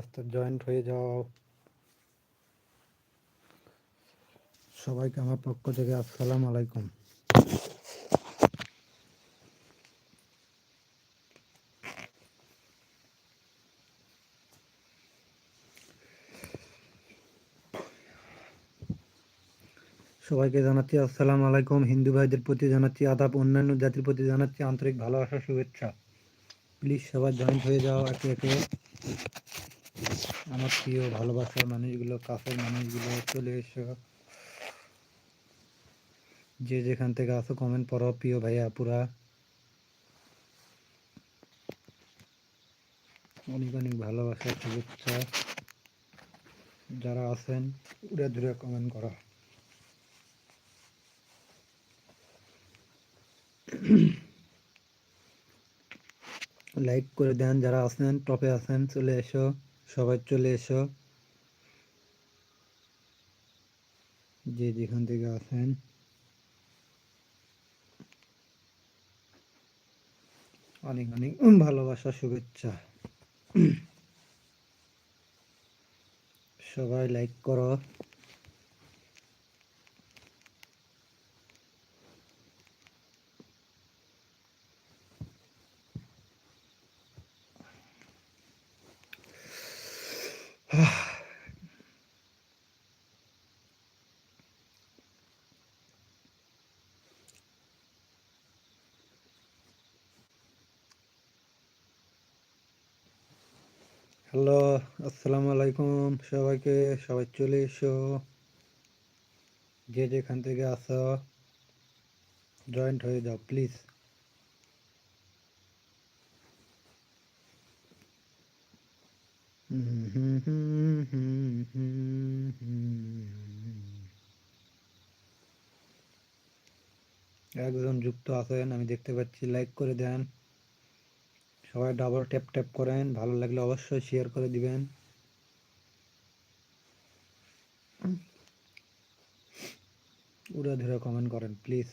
আস্তে জয়েন্ট হয়ে যাও। সবাইকে আমার পক্ষ থেকে আসসালামু আলাইকুম। সবাইকে জানাচ্ছি আসসালামু আলাইকুম। হিন্দু ভাইদের প্রতি জানাচ্ছি আদাব, অন্যান্য জাতির প্রতি জানাচ্ছি আন্তরিক ভালোবাসা, শুভেচ্ছা। প্লিজ সবাই জয়েন্ট হয়ে যাও, একে একে। আমার প্রিয় ভালোবাসার মানুষগুলো, কাছের মানুষগুলো, চলে এসো। যে যেখান থেকে আসো কমেন্ট পড়ো প্রিয় ভাইয়া পুরা অনেক অনেক ভালোবাসা, শুভেচ্ছা। যারা আছেন, উড়ে ধরে কমেন্ট করো। লাইক করে দেন, যারা আছেন টপে আছেন, চলে এসো। সবাই চলে এসো। যে যেখান থেকে আসেন অনেক অনেক ভালোবাসা শুভেচ্ছা। সবাই লাইক করো। হ্যালো, আসসালামু আলাইকুম সবাইকে, সবাই চলে এসো। যে যেখান থেকে আসো জয়েন্ট হয়ে যাও প্লিজ একজন যুক্ত আছেন, আমি দেখতে পাচ্ছি লাইক করে দেন। সবাই ডাবল ট্যাপ ট্যাপ করেন, ভালো লাগলে অবশ্যই শেয়ার করে দিবেন। উড়ে ধরে কমেন্ট করেন প্লিজ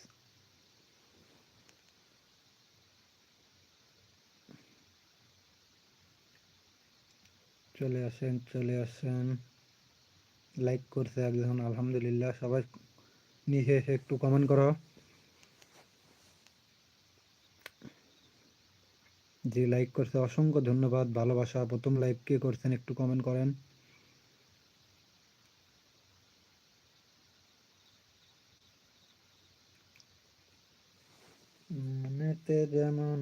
চলে আসেন চলে আসেন। লাইক করছে একজন, আলহামদুলিল্লাহ, সবাই নিচে এসে একটু কমেন্ট করো। যে লাইক করছে, অসংখ্য ধন্যবাদ, ভালোবাসা। প্রথম লাইক কে করছেন একটু কমেন্ট করেন। মনেতে যেমন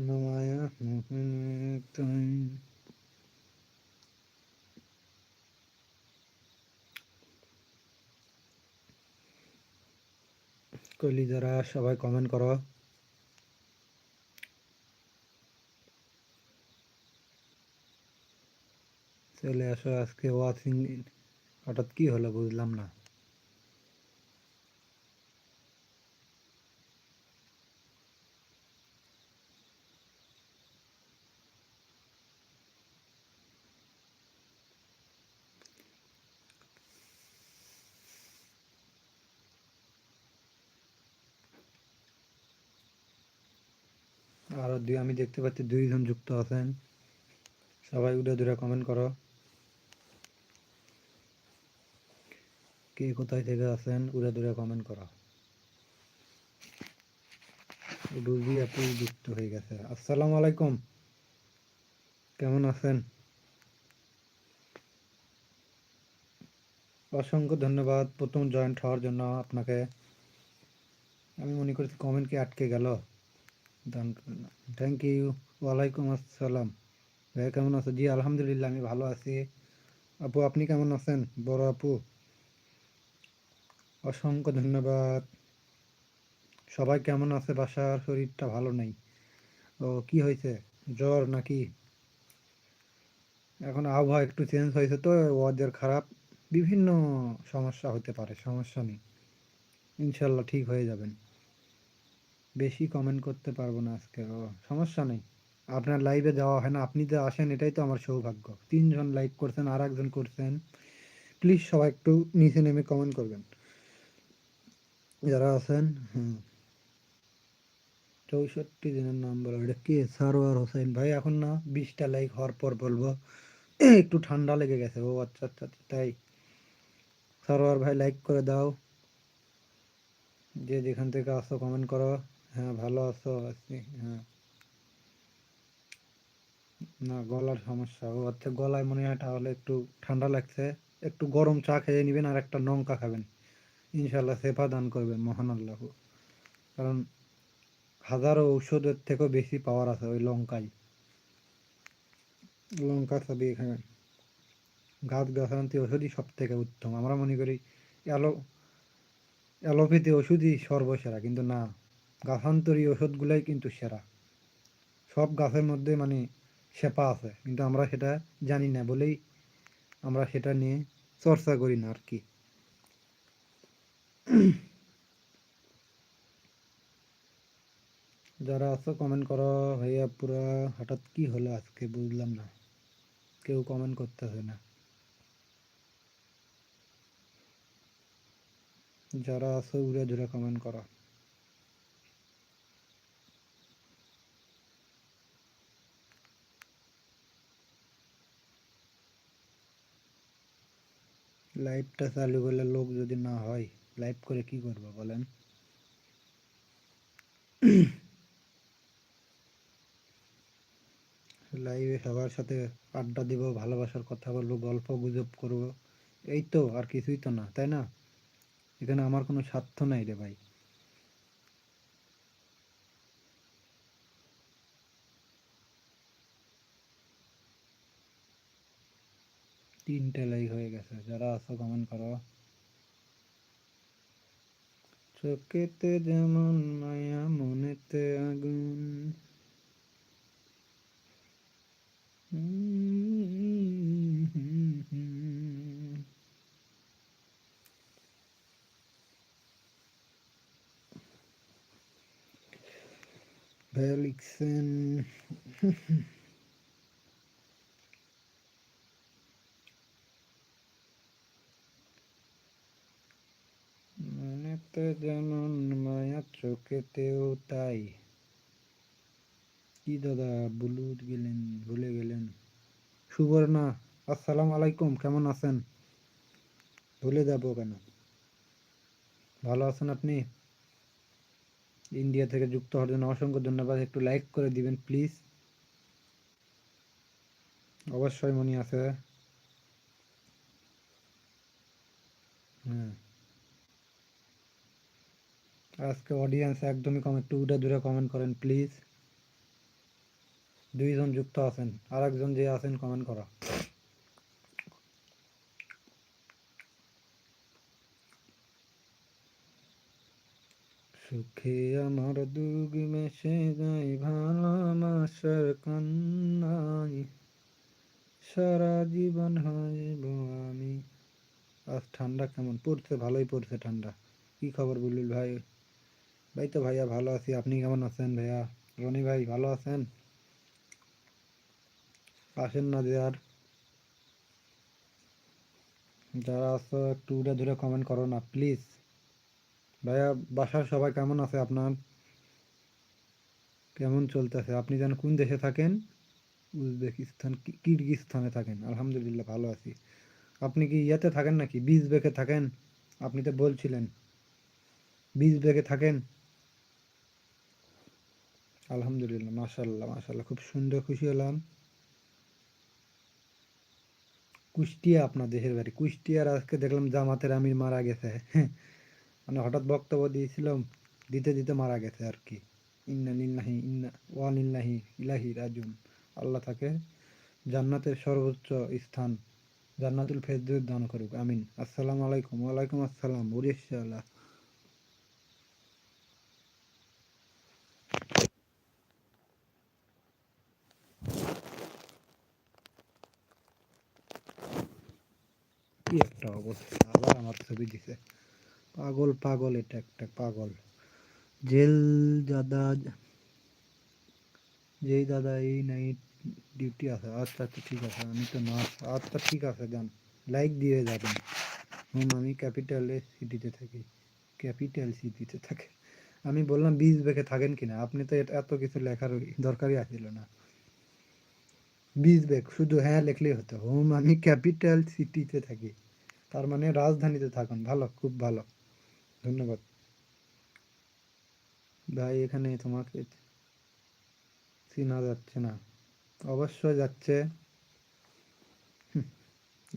কলি যারা সবাই কমেন্ট করো। চলে আসো আজকে ওয়াচিং হঠাৎ কি হলো বুঝলাম না। আরও দুই আমি দেখতে পাচ্ছি দুইজন যুক্ত আছেন। সবাই উড়ে দূরে কমেন্ট করো। কে কোথায় থেকে আছেন, উড়ে দূরে কমেন্ট করা। রুজি আপু যুক্ত হয়ে গেছে। আসসালামু আলাইকুম। কেমন আছেন? অসংখ্য ধন্যবাদ। প্রথম জয়েন্ট হওয়ার জন্য আপনাকে। আমি মনে করছি কমেন্ট কি আটকে গেল? থ্যাংক ইউ ওয়ালাইকুম আসসালাম। ভাইয়া কেমন আছো? জি, আলহামদুলিল্লাহ, আমি ভালো আছি। আপু, আপনি কেমন আছেন? বড় আপু। অসংখ্য ধন্যবাদ। সবাই কেমন আছে? বাসার শরীরটা ভালো নেই। ও, কি হয়েছে? জ্বর নাকি? এখন আবহাওয়া একটু চেঞ্জ হয়েছে তো, ওয়াদের খারাপ। বিভিন্ন সমস্যা হতে পারে, সমস্যা নেই। ইনশাল্লাহ ঠিক হয়ে যাবেন। বেশি কমেন্ট করতে পারব না আজকে। ও, সমস্যা নেই। আপনার লাইভে যাওয়া হয় না। আপনি যে আসেন, এটাই তো আমার সৌভাগ্য। তিনজন লাইক করছেন আর একজন করছেন। প্লিজ সবাই একটু নিচে নেমে কমেন্ট করবেন। যারা আছেন হুম চৌষট্টি জনের নাম বলো এটা কে সারোয়ার হোসেন ভাই এখন না বিশটা লাইক হওয়ার পর বলব একটু ঠান্ডা লেগে গেছে ও আচ্ছা আচ্ছা আচ্ছা, তাই সারোয়ার ভাই লাইক করে দাও যে যেখান থেকে আসো কমেন্ট করো হ্যাঁ ভালো আছো আছি হ্যাঁ না গলার সমস্যা ও আচ্ছা গলায় মনে হয় তাহলে একটু ঠান্ডা লাগছে একটু গরম চা খেয়ে নেবেন আর একটা লঙ্কা খাবেন ইনশাল্লাহ সেফা দান করবেন মহান আল্লাহ। কারণ হাজারো ঔষধের থেকেও বেশি পাওয়ার আছে ওই লঙ্কায়। লঙ্কা চাবিয়ে এখানে গাছ গাছান্তি ওষুধই সব থেকে উত্তম। আমরা মনে করি অ্যালো অ্যালোপ্যাথি ওষুধই সর্বসেরা, কিন্তু না, গাছান্তরী ওষুধগুলাই কিন্তু সেরা। সব গাছের মধ্যে মানে সেপা আছে, কিন্তু আমরা সেটা জানি না বলেই আমরা সেটা নিয়ে চর্চা করি না আর কি। যারা আছো কমেন্ট করো। ভাইয়া, পুরা হঠাৎ কি হলো আজকে? বুঝলাম না। কেউ কমেন্ট করতেছে না। যারা আছো, উড়ে ধরে কমেন্ট করো। লাইভটা চালু করলে লোক যদি না হয় লাইভ করে কি করব বলেন? লাইভে সবার সাথে আড্ডা দিব, ভালোবাসার কথা বলব, গল্প গুজব করব। এই তো, আর কিছুই তো না, তাই না? এখানে আমার কোনো স্বার্থ নাই রে ভাই। তিনটে লাইক হয়ে গেছে, যারা আছো কমেন্ট করো। চোখেতে যেমন মায়া মনেতে আগুন Felixen. মনেতে যেমন মায়া তাই কি দাদা বুলুদ গেলেন ভুলে গেলেন সুবর্ণা আসসালাম আলাইকুম কেমন আছেন? ভুলে যাব কেন? ভালো আছেন আপনি? ইন্ডিয়া থেকে যুক্ত হওয়ার জন্য অসংখ্য ধন্যবাদ। একটু লাইক করে দিবেন প্লিজ অবশ্যই মনে আছে। হ্যাঁ। আজকে অডিয়েন্স একদমই কম, একটু উড়ে দূরে কমেন্ট করেন প্লিজ দুইজন যুক্ত আছেন আর একজন যে আছেন কমেন্ট করা। সুখে আমার দুগ মেশে যায় ভালোবাসার কান্নাই সারা জীবন হাসব আমি। আজ ঠান্ডা কেমন? পড়ছে, ভালোই পড়ছে ঠান্ডা। কি খবর বুলুল ভাই? ভাই তো ভাইয়া ভালো আছি। আপনি কেমন আছেন ভাইয়া? রনি ভাই, ভালো আছেন? আসেন না আর। যারা আছো একটু উড়ে ধরে কমেন্ট করো না প্লিজ ভাইয়া, বাসার সবাই কেমন আছে আপনার? কেমন চলতেছে? আপনি যেন কোন দেশে থাকেন? উজবেকিস্তান কিরগিস্তানে থাকেন? আলহামদুলিল্লাহ ভালো আছি। আপনি কি ইয়াতে থাকেন নাকি? বীজ বেগে থাকেন? আপনি তো বলছিলেন। বীজ বেগে থাকেন? আলহামদুলিল্লাহ মাশাল্লাহ মাশাল্লাহ খুব সুন্দর খুশি হলাম। কুষ্টিয়া আপনার দেশের বাড়ি। কুষ্টিয়ার আজকে দেখলাম জামাতের আমির মারা গেছে। মানে হঠাৎ বক্তব্য দিয়েছিলাম, দিতে দিতে মারা গেছে আর কি। ইন্না লিল্লাহি, ইন্না ওয়া লিল্লাহি ইলাহি রাজুন আল্লাহ তাকে জান্নাতের সর্বোচ্চ স্থান, জান্নাতুল ফেরদৌস দান করুক। আমিন। আসসালামু আলাইকুম। ওয়ালাইকুম আসসালাম। উড়িষ্যাল্লাহ কি একটা অবস্থা। আবার আমার ছবি দিছে। পাগল পাগল এটা একটা পাগল। জেল দাদা যেই দাদা এই নাইট ডিউটি আছে। আচ্ছা আচ্ছা ঠিক আছে। আমি তো না আচ্ছা ঠিক আছে, যান। লাইক দিয়ে যাবেন। হুম, আমি ক্যাপিটাল সিটিতে থাকি। ক্যাপিটাল সিটিতে থাকি। আমি বললাম বীজ বেঁকে থাকেন কিনা? আপনি তো এত কিছু লেখার দরকারই আসছিল না। বিজবেক শুধু হ্যাঁ লিখলেই হতো। হোম, আমি ক্যাপিটাল সিটিতে থাকি। তার মানে রাজধানীতে থাকুন। ভালো, খুব ভালো। ধন্যবাদ। ভাই, এখানে তোমাকে চেনা যাচ্ছে না। অবশ্যই যাচ্ছে।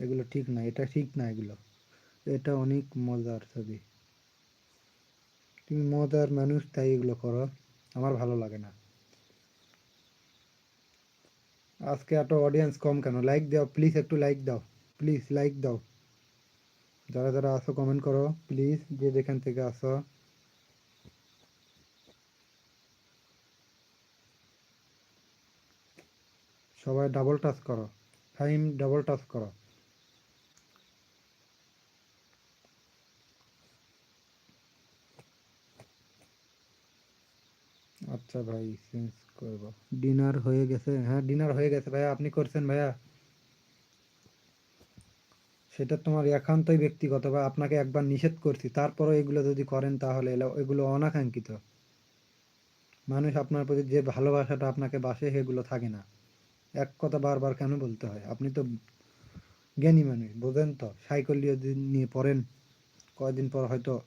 এগুলো ঠিক না, এটা ঠিক না এগুলো। এটা অনেক মজার ছবি। তুমি মজার মানুষ, তাই এগুলো করো। আমার ভালো লাগে না। আজকে এত অডিয়েন্স কম কেন? লাইক দাও প্লিজ একটু লাইক দাও প্লিজ লাইক দাও। যারা যারা আসো কমেন্ট করো প্লিজ যে যেখান থেকে আসো সবাই ডাবল টাচ করো ফাইম ডাবল টাচ করো। আচ্ছা ভাই চেঞ্জ করব। ডিনার হয়ে গেছে। হ্যাঁ ডিনার হয়ে গেছে ভাইয়া, আপনি করছেন ভাইয়া? সেটা তোমার একান্তই ব্যক্তিগত বা আপনাকে একবার নিষেধ করছি। তারপরও এগুলো যদি করেন তাহলে এগুলো অনাকাঙ্ক্ষিত। মানুষ আপনার প্রতি যে ভালোবাসাটা আপনাকে বাসে, সেগুলো থাকে না। এক কথা বারবার কেন বলতে হয়? আপনি তো জ্ঞানী মানুষ, বোঝেন তো? সাইকোলজি নিয়ে পড়েন। কয়দিন পর হয়তো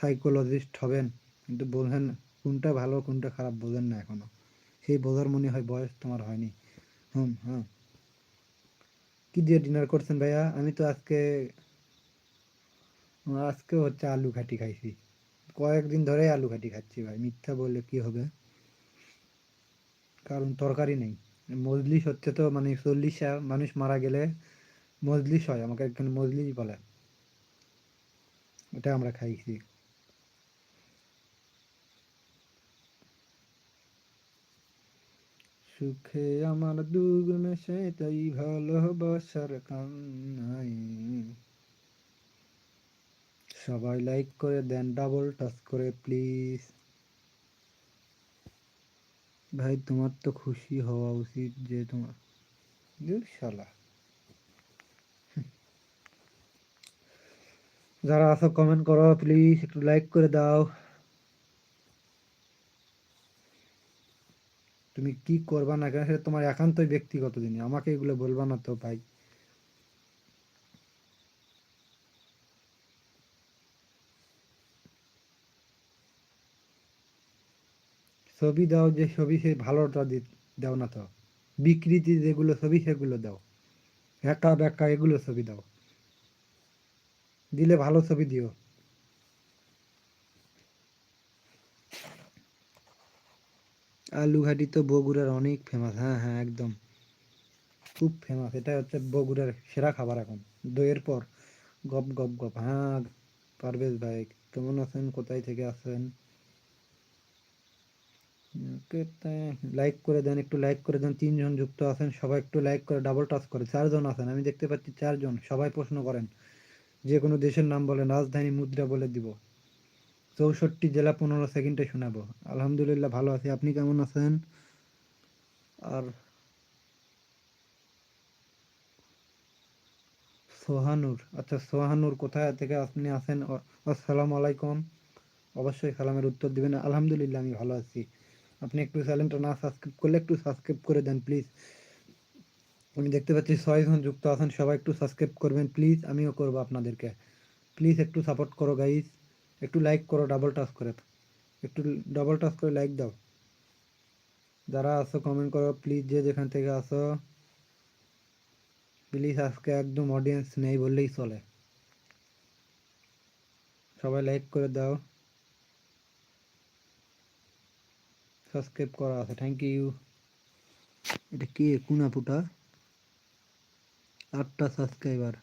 সাইকোলজিস্ট হবেন। কিন্তু বোঝেন কোনটা ভালো, কোনটা খারাপ বোঝেন না এখনও। সেই বোঝার মনে হয় বয়স তোমার হয়নি। হুম হ্যাঁ কি দিয়ে ডিনার করছেন ভাইয়া? আমি তো আজকে আজকে হচ্ছে আলু ঘাটি খাইছি। কয়েকদিন ধরে আলু ঘাটি খাচ্ছি ভাই, মিথ্যা বললে কি হবে? কারণ তরকারি নেই। মজলিস হচ্ছে তো মানে চল্লিশ মানুষ মারা গেলে মজলিস হয়, আমাকে এখানে মজলিস বলে। এটা আমরা খাইছি। সুখে আমার দুগ মেশে তাই ভালোবাসার কান্নাই সবাই লাইক করে দেন ডাবল টাচ করে প্লিজ ভাই, তোমার তো খুশি হওয়া উচিত যে তোমার শালা। যারা আছো কমেন্ট করো প্লিজ একটু লাইক করে দাও। তুমি কি করবা না কেন, সেটা তোমার একান্তই ব্যক্তিগত জিনিস। আমাকে এগুলো বলবা না তো ভাই। ছবি দাও যে ছবি, সে ভালোটা দাও না তো। বিকৃতি যেগুলো, ছবি সেগুলো দাও। একা বেকা এগুলো ছবি দাও। দিলে ভালো ছবি দিও। আলু ঘাটি তো বগুড়ার অনেক ফেমাস হ্যাঁ হ্যাঁ একদম। খুব ফেমাস এটা হচ্ছে বগুড়ার সেরা খাবার এখন। দইয়ের পর গপ গপ গপ। হ্যাঁ পারভেজ ভাই, কেমন আছেন? কোথায় থেকে আছেন লাইক করে দেন, একটু লাইক করে দেন। তিনজন যুক্ত আছেন, সবাই একটু লাইক করে ডাবল টাচ করে। চারজন আছেন, আমি দেখতে পাচ্ছি চারজন, সবাই প্রশ্ন করেন। যে কোনো দেশের নাম বলেন, রাজধানী মুদ্রা বলে দিব। চৌষট্টি জেলা পনেরো সেকেন্ডে শোনাবো। আলহামদুলিল্লাহ ভালো আছি। আপনি কেমন আছেন? আর সোহানুর আচ্ছা সোহানুর, কোথায় থেকে আপনি আছেন? আসসালামু আলাইকুম। অবশ্যই সালামের উত্তর দিবেন। আলহামদুলিল্লাহ, আমি ভালো আছি। আপনি একটু চ্যানেলটা না সাবস্ক্রাইব করলে একটু সাবস্ক্রাইব করে দেন প্লিজ আমি দেখতে পাচ্ছি ছয়জন যুক্ত আছেন, সবাই একটু সাবস্ক্রাইব করবেন প্লিজ আমিও করব আপনাদেরকে। প্লিজ একটু সাপোর্ট করো গাইস একটু লাইক করো ডাবল টাচ করে একটু ডাবল টাচ করে লাইক দাও। যারা আসো কমেন্ট করো প্লিজ যে যেখান থেকে আসো প্লিজ আজকে একদম অডিয়েন্স নেই বললেই চলে। সবাই লাইক করে দাও। সাবস্ক্রাইব করা আছে থ্যাংক ইউ এটা কে? কোন আপুটা আটটা সাবস্ক্রাইবার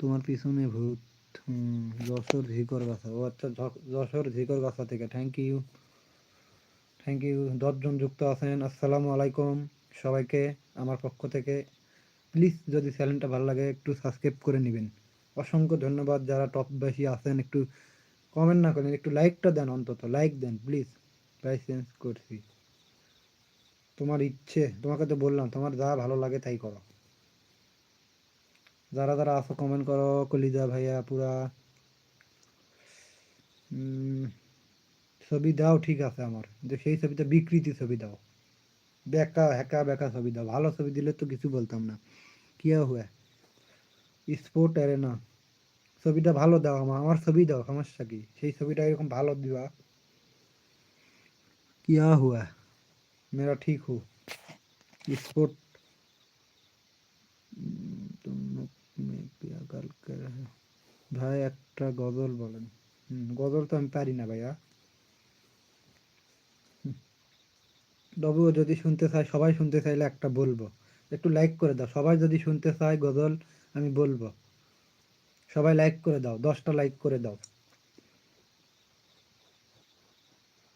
তোমার পিছনে ভূত। হুম, যশোর ঝিকর গাছা। ও আচ্ছা যশোর ঝিকর গাছা থেকে। থ্যাংক ইউ থ্যাংক ইউ দশজন যুক্ত আছেন। আসসালামু আলাইকুম সবাইকে আমার পক্ষ থেকে। প্লিজ যদি চ্যানেলটা ভালো লাগে একটু সাবস্ক্রাইব করে নেবেন। অসংখ্য ধন্যবাদ। যারা টপ বেশি আছেন একটু কমেন্ট না করেন একটু লাইকটা দেন অন্তত। লাইক দেন প্লিজ লাইসেন্স করছি। তোমার ইচ্ছে তোমাকে তো বললাম তোমার যা ভালো লাগে তাই করো। যারা যারা আছো কমেন্ট করো, কলিজা ভাইয়া, পুরা। ছবি দাও, ঠিক আছে আমার। সেই ছবিটা বিকৃতি ছবি দাও। বেকা হ্যাকা বেকা ছবি দাও। ভালো ছবি দিলে তো কিছু বলতাম না। কিয়া হুয়া? স্পোর্ট অ্যারেনা ছবিটা ভালো দাও আমার আমার ছবি দাও, সমস্যা কি? সেই ছবিটা এরকম ভালো দিবা। কিয়া হুয়া? মেরা ঠিক হু। স্পোর্ট ভাই একটা গজল বলেন। গজল তো আমি পারি না ভাইয়া। তবুও যদি শুনতে চাই, সবাই শুনতে চাইলে একটা বলব। একটু লাইক করে দাও। সবাই যদি শুনতে চায় গজল, আমি বলব। সবাই লাইক করে দাও, দশটা লাইক করে দাও।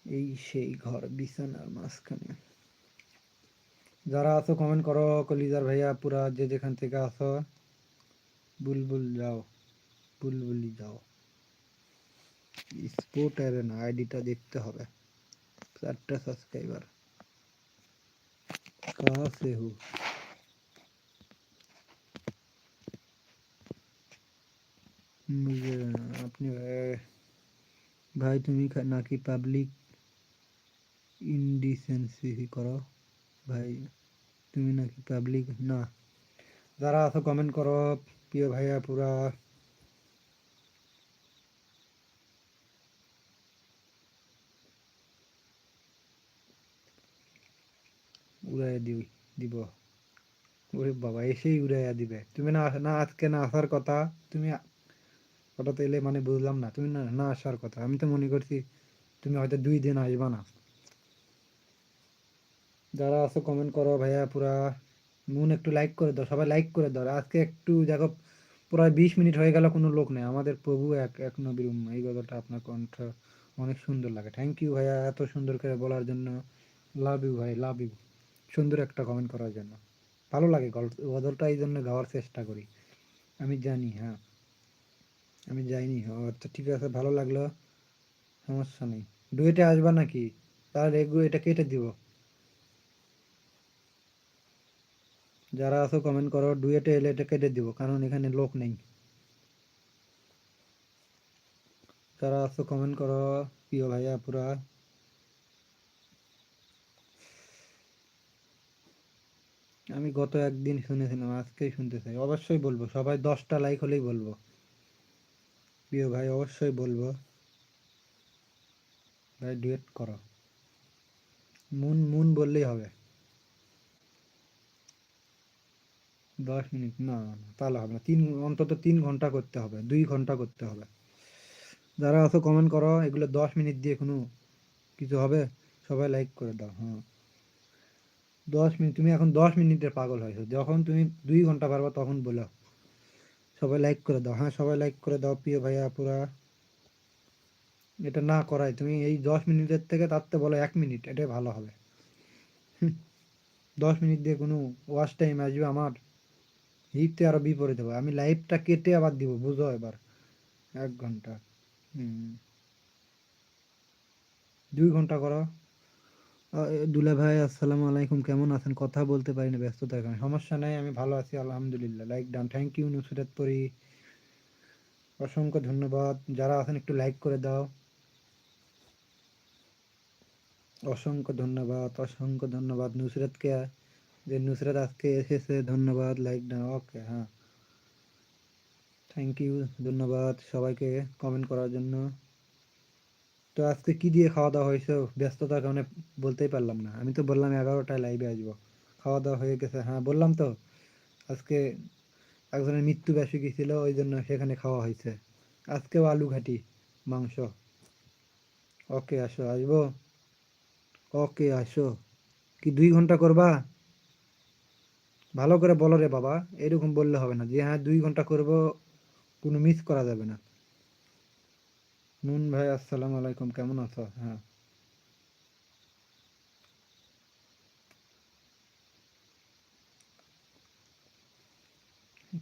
এই সেই ঘর, বিছানার মাঝখানে। যারা আছো কমেন্ট করো, কলিজার ভাইয়া, পুরা যে যেখান থেকে আছো। বুলবুল যাও বুলবুলি যাও স্পোর্ট না আইডিটা দেখতে হবে চারটা সাবস্ক্রাইবার कहाँ से हो मुझे अपने ভাই তুমি খা- নাকি পাবলিক ইনডিসেন্সি করো ভাই তুমি নাকি পাবলিক না যারা আছো কমেন্ট করো প্রিয় ভাইয়া, পুরা দিই দিব। ওরে বাবা, এসেই উড়াইয়া দিবে। তুমি না না, আজকে না আসার কথা, তুমি হঠাৎ এলে মানে বুঝলাম না, তুমি না না আসার কথা। আমি তো মনে করছি তুমি হয়তো দুই দিন আসবা না। যারা আছো কমেন্ট করো ভাইয়া, পুরা মন একটু লাইক করে দাও, সবাই লাইক করে দাও। আজকে একটু, দেখো প্রায় বিশ মিনিট হয়ে গেল, কোনো লোক নেই। আমাদের প্রভু এক এক নবীর উম্মা। এই কথাটা আপনার কণ্ঠ অনেক সুন্দর লাগে। থ্যাংক ইউ ভাইয়া এত সুন্দর করে বলার জন্য। লাভ ইউ ভাই লাভ ইউ সুন্দর একটা কমেন্ট করার জন্য। ভালো লাগে গজলটা এই জন্য গাওয়ার চেষ্টা করি। আমি জানি হ্যাঁ। আমি যাইনি আচ্ছা ঠিক আছে, ভালো লাগল। সমস্যা নেই। ডুয়েটে আসবা নাকি? তাহলে এটা কেটে দিব। যারা আছো কমেন্ট করো ডুয়েটে এলে এটা কেটে দিব, কারণ এখানে লোক নেই। যারা আছো কমেন্ট করো, প্রিয় ভাইয়া, পুরা। আমি গত একদিন শুনেছিলাম, আজকেই শুনতে চাই। অবশ্যই বলব, সবাই দশটা লাইক হলেই বলব। প্রিয় ভাই, অবশ্যই বলব। ভাই ডুয়েট করো। মুন মুন বললেই হবে। দশ মিনিট, না তাহলে হবে না। তিন, অন্তত তিন ঘণ্টা করতে হবে, দুই ঘণ্টা করতে হবে। যারা আছো কমেন্ট করো, এগুলো দশ মিনিট দিয়ে কোনো কিছু হবে? সবাই লাইক করে দাও হ্যাঁ। দশ মিনিট, তুমি এখন দশ মিনিটের পাগল হয়েছো। যখন তুমি দুই ঘণ্টা পারবা, তখন বলো। সবাই লাইক করে দাও হ্যাঁ সবাই লাইক করে দাও, প্রিয় ভাইয়া পুরা এটা না করাই তুমি এই দশ মিনিটের থেকে থেকে বলো এক মিনিট, এটাই ভালো হবে। দশ মিনিট দিয়ে কোনো ওয়াচ টাইম আসবে আমার? হিপতে আরও বিপরীত হবে। আমি লাইভটা কেটে আবার দিব, বুঝো এবার। এক ঘণ্টা। হুম। দুই ঘণ্টা করো। দুলা ভাই, আসসালামু আলাইকুম, কেমন আছেন? কথা বলতে পারি না ব্যস্ততার কারণে। সমস্যা নাই, আমি ভালো আছি, আলহামদুলিল্লাহ। Like done. Thank you Nusrat Pori. অসংখ্য ধন্যবাদ। যারা আছেন, একটু লাইক করে দাও। অসংখ্য ধন্যবাদ অসংখ্য ধন্যবাদ নুসরাতকে। যে নুসরাত আজকে এসেছে, ধন্যবাদ লাইক ডান ওকে হ্যাঁ। থ্যাংক ইউ ধন্যবাদ সবাইকে কমেন্ট করার জন্য। তো আজকে কি দিয়ে খাওয়া দাওয়া হয়েছে? ব্যস্ততার কারণে বলতেই পারলাম না। আমি তো বললাম এগারোটায় লাইভে আসব। খাওয়া দাওয়া হয়ে গেছে হ্যাঁ বললাম তো। আজকে একজনের মৃত্যু বার্ষিকী ছিল, ওই জন্য সেখানে খাওয়া হয়েছে। আজকেও আলু ঘাটি, মাংস। ওকে আসো, আসব। ওকে আসো। কি দুই ঘণ্টা করবা? ভালো করে বলো রে বাবা, এরকম বললে হবে না। যে হ্যাঁ দুই ঘণ্টা করব, কোনো মিস করা যাবে না। নুন ভাই, আসসালামু আলাইকুম, কেমন আছো? হ্যাঁ।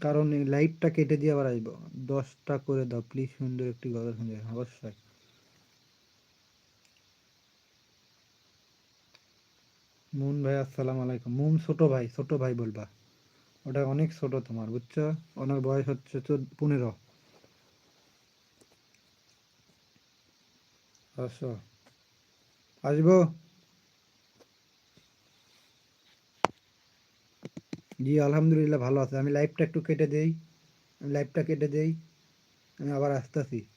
কারণ এই লাইটটা কেটে দিয়ে আবার আসব দশটা করে দাও প্লিজ সুন্দর একটি গজল শুনবে অবশ্যই। মুন ভাই, আসসালাম আলাইকুম। মুন ছোট ভাই ছোট ভাই বলবা। ওটা অনেক ছোট তোমার, বুঝছ? ওনার বয়স হচ্ছে পনেরো। আসো। আসব? জি, আলহামদুলিল্লাহ ভালো আছে। আমি লাইভটা একটু কেটে দেই। আমি লাইভটা কেটে দেই। আমি আবার আসতেছি।